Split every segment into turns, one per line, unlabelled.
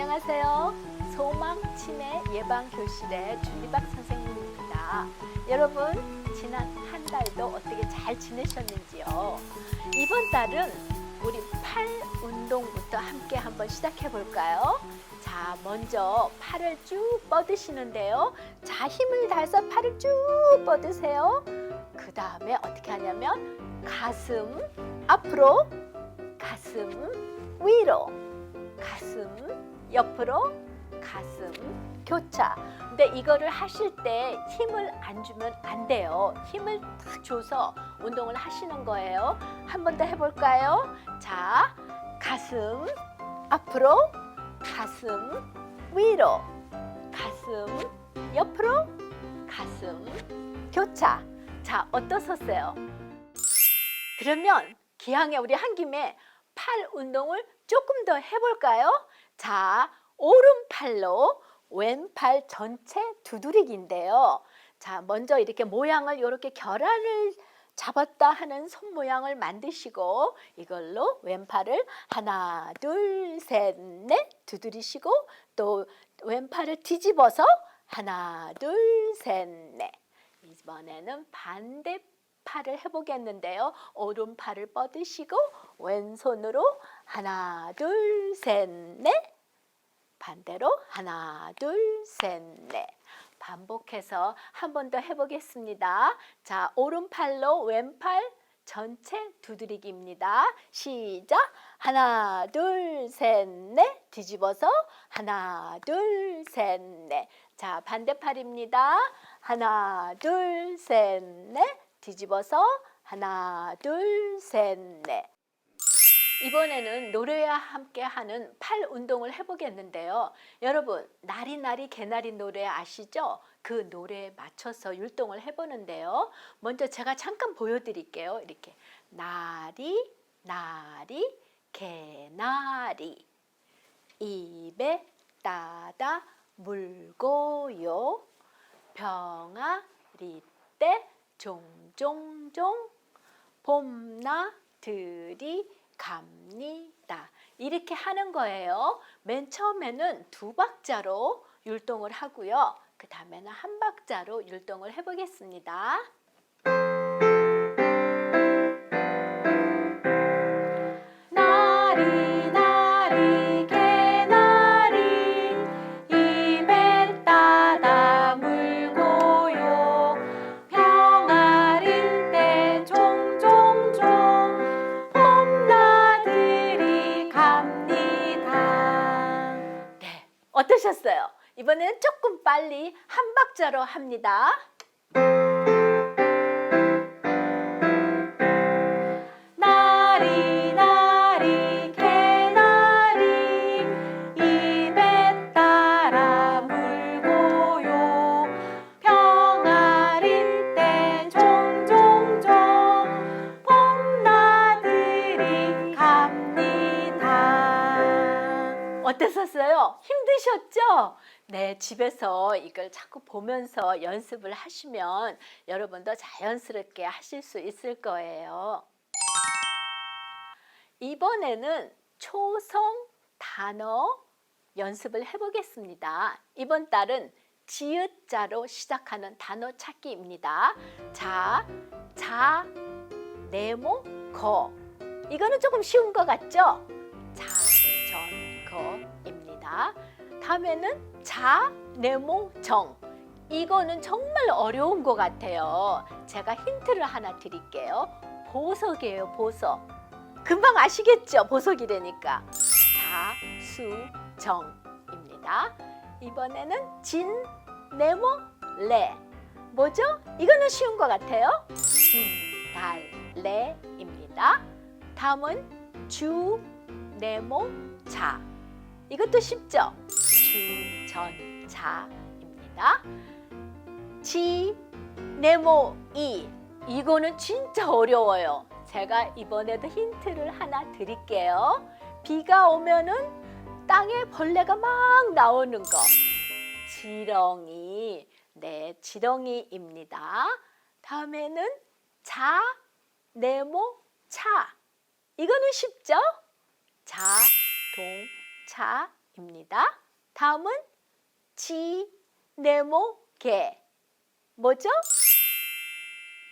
안녕하세요. 소망 치매 예방 교실의 줄리박 선생님입니다. 여러분, 지난 한 달도 어떻게 잘 지내셨는지요? 이번 달은 우리 팔 운동부터 함께 한번 시작해 볼까요? 자, 먼저 팔을 쭉 뻗으시는데요. 자, 힘을 다해서 팔을 쭉 뻗으세요. 그 다음에 어떻게 하냐면 가슴 앞으로, 가슴 위로, 가슴 옆으로, 가슴 교차. 근데 이거를 하실 때 힘을 안 주면 안 돼요. 힘을 딱 줘서 운동을 하시는 거예요. 한 번 더 해볼까요? 자, 가슴 앞으로, 가슴 위로, 가슴 옆으로, 가슴 교차. 자, 어떠셨어요? 그러면 기왕에 우리 한 김에 팔 운동을 조금 더 해볼까요? 자, 오른팔로 왼팔 전체 두드리기인데요. 자, 먼저 이렇게 모양을 이렇게 결안을 잡았다 하는 손 모양을 만드시고 이걸로 왼팔을 하나, 둘, 셋, 넷 두드리시고 또 왼팔을 뒤집어서 하나, 둘, 셋, 넷. 이번에는 반대 팔을 해보겠는데요. 오른팔을 뻗으시고 왼손으로 하나, 둘, 셋, 넷. 반대로 하나, 둘, 셋, 넷. 반복해서 한 번 더 해보겠습니다. 자, 오른팔로 왼팔 전체 두드리기입니다. 시작. 하나, 둘, 셋, 넷. 뒤집어서 하나, 둘, 셋, 넷. 자, 반대팔입니다. 하나, 둘, 셋, 넷. 뒤집어서 하나, 둘, 셋, 넷. 이번에는 노래와 함께 하는 팔 운동을 해보겠는데요. 여러분, 나리나리 개나리 노래 아시죠? 그 노래에 맞춰서 율동을 해보는데요. 먼저 제가 잠깐 보여드릴게요. 이렇게 나리, 나리, 개나리. 입에 따다 물고요. 병아리 때 종종종 봄나들이 갑니다. 이렇게 하는 거예요. 맨 처음에는 두 박자로 율동을 하고요. 그 다음에는 한 박자로 율동을 해보겠습니다. 어떠셨어요? 이번에는 조금 빨리 한 박자로 합니다. 어땠었어요? 힘드셨죠? 네, 집에서 이걸 자꾸 보면서 연습을 하시면 여러분도 자연스럽게 하실 수 있을 거예요. 이번에는 초성 단어 연습을 해보겠습니다. 이번 달은 지읒자로 시작하는 단어 찾기입니다. 자, 자, 네모, 거. 이거는 조금 쉬운 것 같죠? 자, 전, 거입니다. 다음에는 자, 네모, 정. 이거는 정말 어려운 것 같아요. 제가 힌트를 하나 드릴게요. 보석이에요, 보석. 금방 아시겠죠? 보석이라니까. 자, 수, 정입니다. 이번에는 진, 네모, 레. 뭐죠? 이거는 쉬운 것 같아요. 진, 달, 레입니다. 다음은 주, 네모, 자. 이것도 쉽죠? 주, 전, 자입니다. 지, 네모, 이. 이거는 진짜 어려워요. 제가 이번에도 힌트를 하나 드릴게요. 비가 오면은 땅에 벌레가 막 나오는 거. 지렁이. 네, 지렁이입니다. 다음에는 자, 네모, 차. 이거는 쉽죠? 자, 동, 차입니다. 입니다. 다음은 지, 네모, 개. 뭐죠?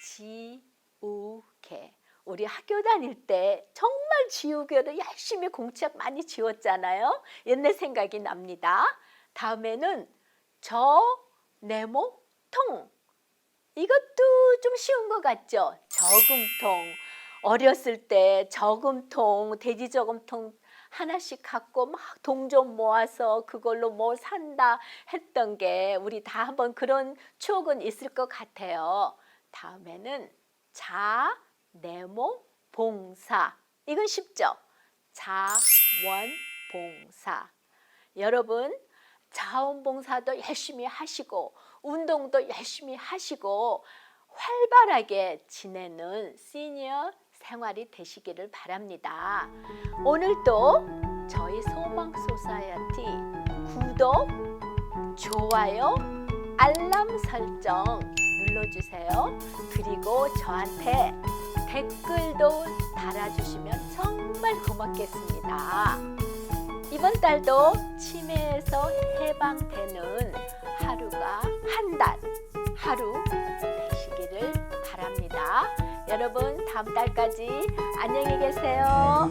지, 우, 개. 우리 학교 다닐 때 정말 지우개로 열심히 공책 많이 지웠잖아요. 옛날 생각이 납니다. 다음에는 저, 네모, 통. 이것도 좀 쉬운 것 같죠? 저금통. 어렸을 때 저금통, 돼지 저금통 하나씩 갖고 막돈좀 모아서 그걸로 뭐 산다 했던 게 우리 다 한번 그런 추억은 있을 것 같아요. 다음에는 자, 네모, 봉사. 이건 쉽죠? 자 원 봉사. 여러분, 자원봉사도 열심히 하시고 운동도 열심히 하시고 활발하게 지내는 시니어 생활이 되시기를 바랍니다. 오늘도 저희 소망 소사이어티 구독, 좋아요, 알람 설정 눌러주세요. 그리고 저한테 댓글도 달아주시면 정말 고맙겠습니다. 이번 달도 치매에서 해방되는 하루가 한 달, 하루 여러분, 다음 달까지 안녕히 계세요.